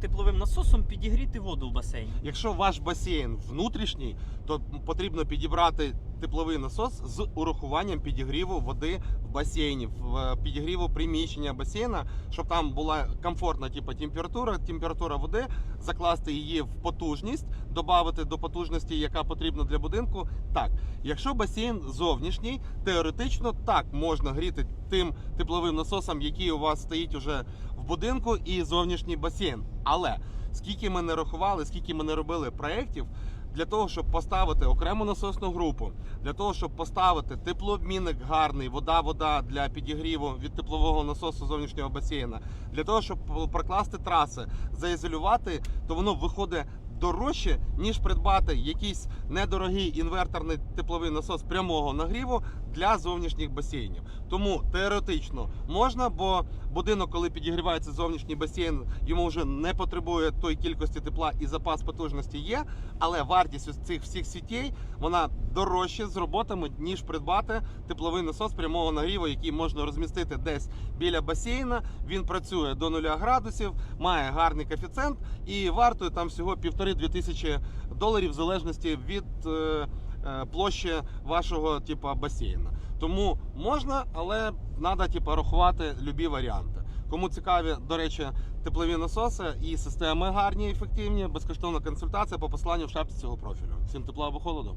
тепловим насосом підігріти воду в басейні. Якщо ваш басейн внутрішній, то потрібно підібрати тепловий насос з урахуванням підігріву води в басейні, в е, підігріву приміщення басейна, щоб там була комфортна типу, температура, температура води, закласти її в потужність, додати до потужності, яка потрібна для будинку. Так, якщо басейн зовнішній, теоретично так можна гріти тим тепловим насосом, який у вас стоїть уже в будинку, і зовнішній басейн. Але скільки ми не рахували, скільки ми не робили проєктів для того, щоб поставити окрему насосну групу, для того, щоб поставити теплообмінник гарний, вода-вода для підігріву від теплового насосу зовнішнього басейна, для того, щоб прокласти траси, заізолювати, то воно виходить. Дорожче, ніж придбати якийсь недорогий інверторний тепловий насос прямого нагріву для зовнішніх басейнів. Тому теоретично можна, бо будинок, коли підігрівається зовнішній басейн, йому вже не потребує той кількості тепла і запас потужності є. Але вартість цих всіх сітей вона дорожче з роботами, ніж придбати тепловий насос прямого нагріву, який можна розмістити десь біля басейна. Він працює до 0 градусів, має гарний коефіцієнт і вартує там всього півтори-дві тисячі доларів в залежності від. е, е, Площі вашого типу, басейну. Тому можна, але треба типу, рахувати любі варіанти. Кому цікаві, до речі, теплові насоси і системи гарні, ефективні, безкоштовна консультація по посланню в шапці цього профілю. Всім тепла або холоду.